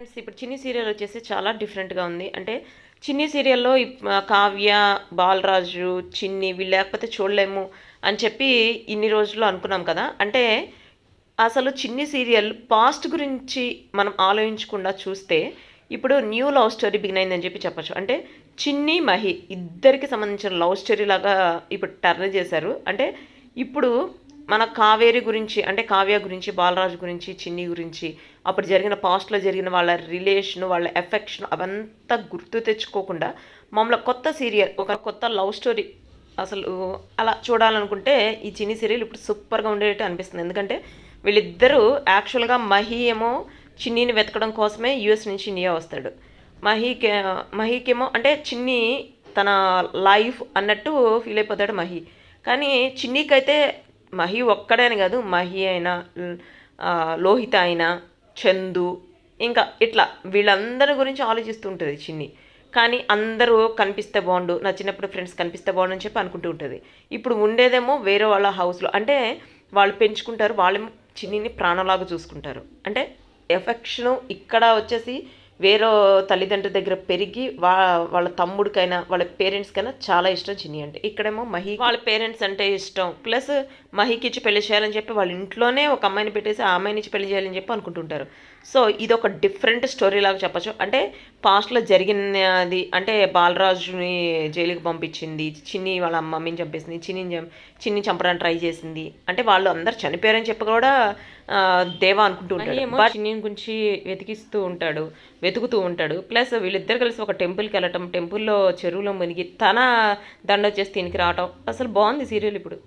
Friends, ఇప్పుడు చిన్ని serial వచ్చేసి చాలా డిఫరెంట్గా ఉంది. అంటే చిన్ని సీరియల్లో ఇప్- కావ్య బాలరాజు చిన్ని వీళ్ళు లేకపోతే చూడలేము అని చెప్పి ఇన్ని రోజులు అనుకున్నాం కదా. అంటే అసలు చిన్ని సీరియల్ పాస్ట్ గురించి మనం ఆలోచించకుండా చూస్తే ఇప్పుడు న్యూ లవ్ స్టోరీ బిగిన్ అయిందని చెప్పి చెప్పచ్చు. అంటే చిన్ని మహి ఇద్దరికి సంబంధించిన లవ్ స్టోరీ లాగా ఇప్పుడు టర్న్ చేశారు. అంటే ఇప్పుడు మన కావేరి గురించి అంటే కావ్య గురించి బాలరాజు గురించి చిన్ని గురించి అప్పుడు జరిగిన పాస్ట్లో జరిగిన వాళ్ళ రిలేషన్ వాళ్ళ ఎఫెక్షన్ అవంతా గుర్తు తెచ్చుకోకుండా మమ్మల్ని కొత్త సీరియల్ ఒక కొత్త లవ్ స్టోరీ అసలు అలా చూడాలనుకుంటే ఈ చిన్ని సీరియల్ ఇప్పుడు సూపర్గా ఉండేటట్టు అనిపిస్తుంది. ఎందుకంటే వీళ్ళిద్దరూ యాక్చువల్గా మహి ఏమో చిన్నీని వెతకడం కోసమే యూఎస్ నుంచి ఇండియా వస్తాడు. మహీకే మహీకేమో అంటే చిన్ని తన లైఫ్ అన్నట్టు ఫీల్ అయిపోతాడు మహి. కానీ చిన్నీకైతే మహి ఒక్కడే అని కాదు మహి అయినా లోహిత అయినా చందు ఇంకా ఇట్లా వీళ్ళందరి గురించి ఆలోచిస్తూ ఉంటుంది చిన్ని. కానీ అందరూ కనిపిస్తే బాగుండు నా చిన్నప్పుడు ఫ్రెండ్స్ కనిపిస్తే బాగుండు అని చెప్పి అనుకుంటూ ఉంటుంది. ఇప్పుడు ఉండేదేమో వేరే వాళ్ళ హౌస్లో. అంటే వాళ్ళు పెంచుకుంటారు వాళ్ళేమో చిన్నిని ప్రాణలాగా చూసుకుంటారు. అంటే ఎఫెక్షను ఇక్కడ వచ్చేసి వేరే తల్లిదండ్రుల దగ్గర పెరిగి వా వాళ్ళ తమ్ముడికైనా వాళ్ళ పేరెంట్స్కైనా చాలా ఇష్టం చిన్ని అంటే. ఇక్కడేమో మహి వాళ్ళ పేరెంట్స్ అంటే ఇష్టం. ప్లస్ మహికి ఇచ్చి పెళ్ళి చేయాలని చెప్పి వాళ్ళ ఇంట్లోనే ఒక అమ్మాయిని పెట్టేసి ఆ అమ్మాయిని ఇచ్చి పెళ్ళి చేయాలని చెప్పి అనుకుంటుంటారు. సో ఇది ఒక డిఫరెంట్ స్టోరీ లాగా చెప్పచ్చు. అంటే పాస్ట్లో జరిగినది అంటే బాలరాజుని జైలుకి పంపించింది చిన్ని వాళ్ళ అమ్మమ్మని చంపేసింది చిన్ని చం- చిన్ని చంపడానికి ట్రై చేసింది. అంటే వాళ్ళు అందరు చనిపోయారని చెప్పి కూడా దేవా అనుకుంటూ ఉంటాడు. బట్ చిన్ని గురించి వెతికిస్తూ ఉంటాడు వెతుకుతూ ఉంటాడు. ప్లస్ వీళ్ళిద్దరు కలిసి ఒక టెంపుల్కి వెళ్ళటం టెంపుల్లో చెరువులో మునిగి తన దండ వచ్చేసి తినికి రావటం. అసలు బాగుంది సీరియల్ ఇప్పుడు.